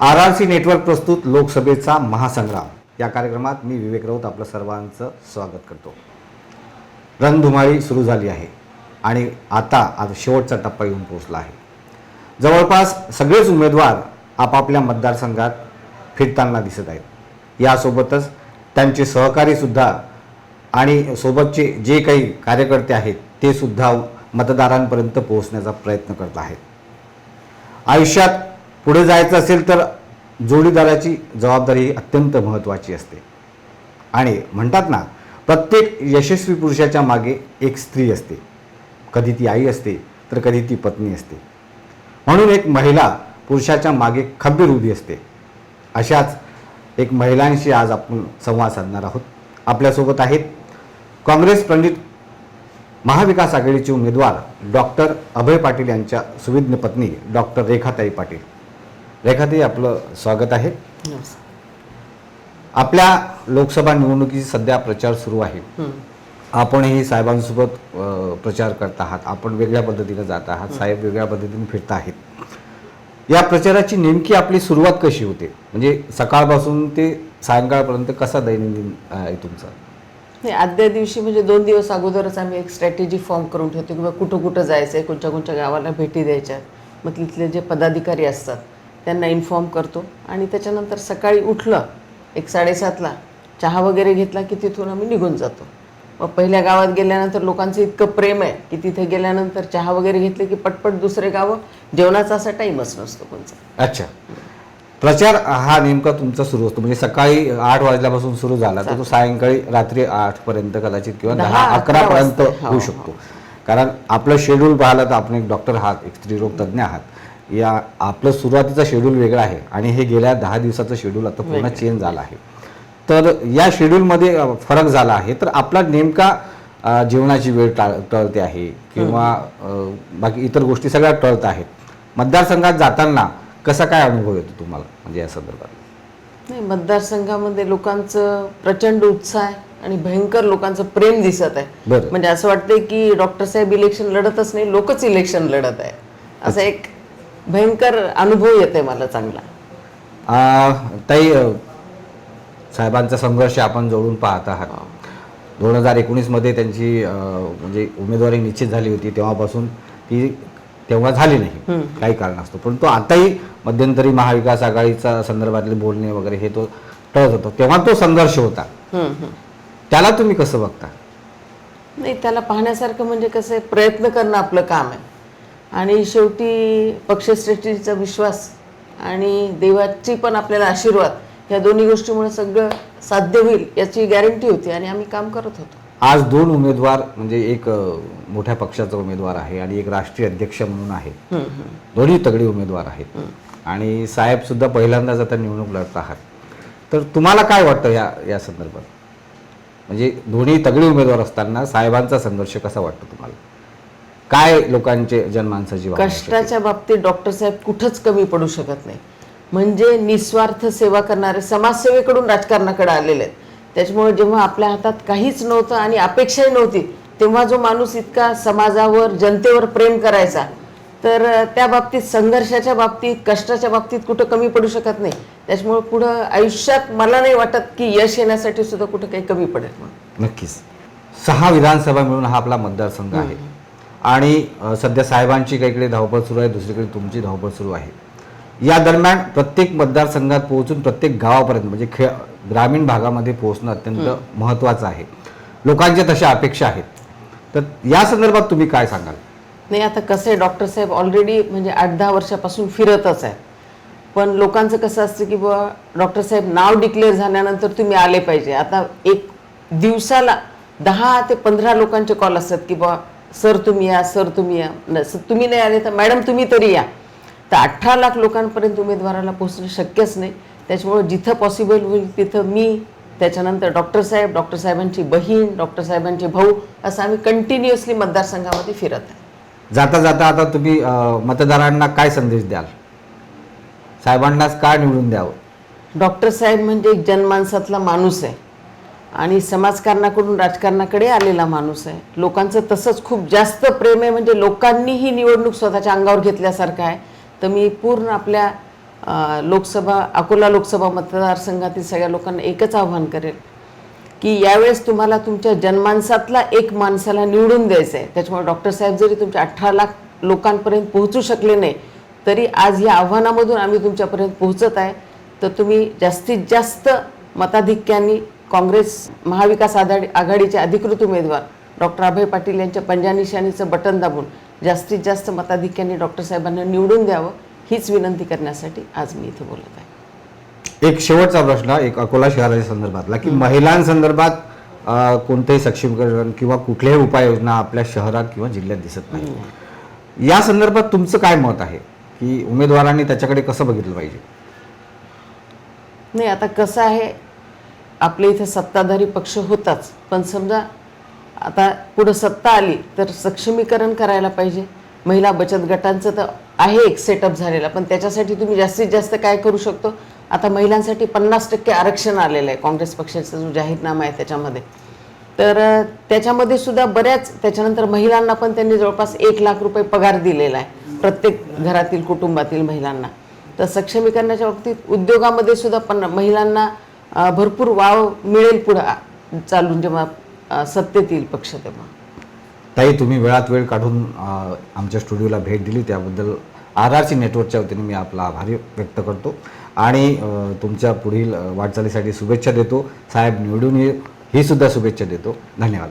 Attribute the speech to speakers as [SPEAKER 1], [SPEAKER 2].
[SPEAKER 1] R R C network प्रस्तुत लोकसभेचा महासंग्राम. या कार्यक्रमात मी विवेक राऊत आपलं सर्वांचं स्वागत करतो. रणधुमाळी सुरू झाली आहे आणि आता आज शेवटचा टप्पा येऊन पोहोचला आहे. जवळपास सगळेच उमेदवार आपापल्या मतदारसंघात फिरताना दिसत आहेत. यासोबतच त्यांचे सहकारीसुद्धा आणि सोबतचे जे काही कार्यकर्ते आहेत ते सुद्धा मतदारांपर्यंत पोहोचण्याचा प्रयत्न करत आहेत. आयुष्यात पुढे जायचं असेल तर जोडीदाराची जबाबदारी ही अत्यंत महत्त्वाची असते. आणि म्हणतात ना प्रत्येक यशस्वी पुरुषाच्या मागे एक स्त्री असते. कधी ती आई असते तर कधी ती पत्नी असते. म्हणून एक महिला पुरुषाच्या मागे खंबीर उभी असते. अशाच एक महिलांशी आज आपण संवाद साधणार आहोत. आपल्यासोबत आहेत काँग्रेस प्रणित महाविकास आघाडीचे उमेदवार डॉक्टर अभय पाटील यांच्या सुविज्ञ पत्नी डॉक्टर रेखाताई पाटील. रेखाताई आपलं स्वागत आहे. आपल्या लोकसभा निवडणुकीची सध्या प्रचार सुरू आहे. आपणही साहेबांसोबत प्रचार करत आहात. आपण वेगळ्या पद्धतीने जात आहात. साहेब वेगळ्या पद्धतीने फिरत आहेत. या प्रचाराची नेमकी आपली सुरुवात कशी होते? म्हणजे सकाळपासून ते सायंकाळपर्यंत कसा दैनंदिन आहे तुमचा?
[SPEAKER 2] नाही आदल्या दिवशी म्हणजे दोन दिवस अगोदरच आम्ही एक स्ट्रॅटेजी फॉर्म करून ठेवतो किंवा कुठं कुठं जायचं आहे कोणत्या कोणत्या गावाला भेटी द्यायच्या. मग तिथले जे पदाधिकारी असतात त्यांना इन्फॉर्म करतो. आणि त्याच्यानंतर सकाळी उठलं एक साडेसातला चहा वगैरे घेतला की तिथून आम्ही निघून जातो. मग पहिल्या गावात गेल्यानंतर लोकांचं इतकं प्रेम आहे की तिथे गेल्यानंतर चहा वगैरे घेतले की पटपट दुसरे गावं जेवणाचा असा टाईमच नसतो कोणचा
[SPEAKER 1] अच्छा. प्रचार हा नेमका तुमचा सुरू असतो. म्हणजे सकाळी आठ वाजल्यापासून सुरू झाला तर तो सायंकाळी रात्री आठ पर्यंत कदाचित किंवा
[SPEAKER 2] दहा,
[SPEAKER 1] अकरा पर्यंत
[SPEAKER 2] वाजता.
[SPEAKER 1] होऊ
[SPEAKER 2] हो,
[SPEAKER 1] शकतो. कारण आपलं शेड्यूल पाहिलं तर आपण एक डॉक्टर आहात एक स्त्रीरोग तज्ज्ञ आहात. या आपलं सुरुवातीचा शेड्यूल वेगळा आहे आणि हे गेल्या दहा दिवसाचं शेड्यूल आता पूर्ण चेंज झालं आहे. तर या शेड्यूलमध्ये फरक झाला आहे. तर आपला नेमका जेवणाची वेळ टाळ टळते आहे किंवा बाकी इतर गोष्टी सगळ्या टळत आहेत. मतदारसंघात जाताना कसा काय अनुभव येतो तुम्हाला? म्हणजे या संदर्भात.
[SPEAKER 2] नाही मतदारसंघामध्ये लोकांचं प्रचंड उत्साह आहे आणि भयंकर लोकांचं प्रेम दिसत आहे.
[SPEAKER 1] बरं.
[SPEAKER 2] म्हणजे असं वाटतंय की डॉक्टर साहेब इलेक्शन लढतच नाही लोकच इलेक्शन लढत आहे. असा एक भयंकर अनुभव येतोय मला चांगला.
[SPEAKER 1] ताई साहेबांचा संघर्ष आपण जवळून पाहत आहात. दोन हजार एकोणीसमध्ये त्यांची म्हणजे उमेदवारी निश्चित झाली होती. तेव्हापासून ती तेव्हा झाली नाही. काही कारण असतो. परंतु आताही मध्यंतरी महाविकास आघाडीचा संदर्भातले बोलणे वगैरे हे तो टळत होतो. तेव्हा तो संघर्ष होता. त्याला तुम्ही कसं बघता?
[SPEAKER 2] नाही त्याला पाहण्यासारखं म्हणजे कसं प्रयत्न करणं आपलं काम आहे. आणि शेवटी पक्षश्रेष्ठीचा विश्वास आणि देवाची पण आपल्याला आशीर्वाद या दोन्ही गोष्टीमुळे सगळं साध्य होईल याची गॅरंटी होती आणि आम्ही काम करत होतो.
[SPEAKER 1] आज दोन उमेदवार म्हणजे एक मोठ्या पक्षाचा उमेदवार आहे आणि एक राष्ट्रीय अध्यक्ष म्हणून आहे. दोन्ही तगडी उमेदवार आहेत. आणि साहेब सुद्धा पहिल्यांदाच आता निवडणूक लढत आहात. तर तुम्हाला काय वाटतं या या संदर्भात? म्हणजे दोन्ही तगडी उमेदवार असताना साहेबांचा संघर्ष कसा वाटतो तुम्हाला? काय लोकांचे जनमानसाची?
[SPEAKER 2] कष्टाच्या बाबतीत डॉक्टर साहेब कुठंच कमी पडू शकत नाही. म्हणजे निस्वार्थ सेवा करणारे समाजसेवेकडून राजकारणाकडे आलेले आहेत. त्याच्यामुळे जेव्हा आपल्या हातात काहीच नव्हतं आणि अपेक्षाही नव्हती तेव्हा जो माणूस इतका समाजावर जनतेवर प्रेम करायचा तर त्या बाबतीत संघर्षाच्या बाबतीत कष्टाच्या बाबतीत कुठं कमी पडू शकत नाही. त्याच्यामुळे पुढं आयुष्यात मला नाही वाटत की यश येण्यासाठी सुद्धा कुठं काही कमी पडेल
[SPEAKER 1] नक्कीच. सहा विधानसभा मिळून हा आपला मतदारसंघ आहे. आणि सध्या साहेबांची काहीकडे धावपळ सुरू आहे दुसरीकडे तुमची धावपळ सुरू आहे. या दरम्यान प्रत्येक मतदारसंघात पोहोचून प्रत्येक गावापर्यंत म्हणजे खेळ ग्रामीण भागामध्ये पोहोचणं अत्यंत महत्त्वाचं आहे. लोकांच्या तशा अपेक्षा आहेत. तर या संदर्भात तुम्ही काय सांगाल?
[SPEAKER 2] नाही आता कसं आहे डॉक्टर साहेब ऑलरेडी म्हणजे आठ दहा वर्षापासून फिरतच आहे. पण लोकांचं कसं असतं की बुवा डॉक्टर साहेब नाव डिक्लेअर झाल्यानंतर तुम्ही आले पाहिजे. आता एक दिवसाला दहा ते पंधरा लोकांचे कॉल असतात की बुवा सर तुम्ही या सर तुम्ही या. न- सर तुम्ही नाही आले तर मॅडम तुम्ही तरी या. तर अठरा लाख लोकांपर्यंत उमेदवाराला पोहोचणं शक्यच नाही. त्याच्यामुळे जिथं पॉसिबल होईल तिथं मी त्याच्यानंतर डॉक्टर साहेब डॉक्टर साहेबांची बहीण डॉक्टर साहेबांचे भाऊ असं आम्ही कंटिन्युअसली मतदारसंघामध्ये फिरत आहे.
[SPEAKER 1] जाता जाता आता तुम्ही मतदारांना काय संदेश द्याल? साहेबांनाच का निवडून द्यावं?
[SPEAKER 2] डॉक्टर साहेब म्हणजे एक जनमानसातला माणूस आहे. आणि समाजकारणाकडून राजकारणाकडे आलेला माणूस आहे. लोकांचं तसंच खूप जास्त प्रेम आहे. म्हणजे लोकांनी ही निवडणूक स्वतःच्या अंगावर घेतल्यासारखं आहे. तर मी पूर्ण आपल्या लोकसभा अकोला लोकसभा मतदारसंघातील सगळ्या लोकांना एकच आव्हान करेल की यावेळेस तुम्हाला तुमच्या जनमानसातला एक माणसाला निवडून द्यायचं आहे त्याच्यामुळे डॉक्टर साहेब जरी तुमच्या अठरा लाख लोकांपर्यंत पोहोचू शकले नाही तरी आज या आव्हानामधून आम्ही तुमच्यापर्यंत पोहोचत आहे. तर तुम्ही जास्तीत जास्त मताधिक्यांनी काँग्रेस महाविकास आघाडी आघाडीचे अधिकृत उमेदवार डॉक्टर अभय पाटील यांच्या पंजानिशाणीचं बटन दाबून जास्तीत जास्त मताधिक्यांनी डॉक्टर साहेबांना निवडून द्यावं हीच विनंती करण्यासाठी आज मी इथे बोलत आहे.
[SPEAKER 1] एक शेवटचा प्रश्न एक अकोला शहराच्या संदर्भातला की महिलांसंदर्भात कोणतेही सक्षमीकरण किंवा कुठल्याही उपाययोजना आपल्या शहरात किंवा जिल्ह्यात दिसत नाही या संदर्भात तुमचं काय मत आहे? की उमेदवारांनी त्याच्याकडे कसं बघितलं पाहिजे?
[SPEAKER 2] नाही आता कसं आहे आपल्या इथे सत्ताधारी पक्ष होताच. पण समजा आता पुढं सत्ता आली तर सक्षमीकरण करायला पाहिजे. महिला बचत गटांचं तर आहे एक सेटअप झालेला पण त्याच्यासाठी तुम्ही जास्तीत जास्त काय करू शकतो? आता महिलांसाठी पन्नास टक्के आरक्षण आलेलं आहे काँग्रेस पक्षाचा जो जाहीरनामा आहे त्याच्यामध्ये. तर त्याच्यामध्ये सुद्धा बऱ्याच त्याच्यानंतर महिलांना पण त्यांनी जवळपास एक लाख रुपये पगार दिलेला आहे प्रत्येक घरातील कुटुंबातील महिलांना. तर सक्षमीकरणाच्या बाबतीत उद्योगामध्ये सुद्धा पण महिलांना भरपूर वाव मिळेल पुढं चालून जेव्हा सत्तेत येईल पक्ष तेव्हा.
[SPEAKER 1] ताई तुम्ही वेळात वेळ काढून आमच्या स्टुडिओला भेट दिली. त्याबद्दल आर आर सी नेटवर्कच्या वतीने मी आपला आभारी व्यक्त करतो. आणि तुमच्या पुढील वाटचालीसाठी शुभेच्छा देतो. साहेब निवडून ये ही सुद्धा शुभेच्छा देतो. धन्यवाद.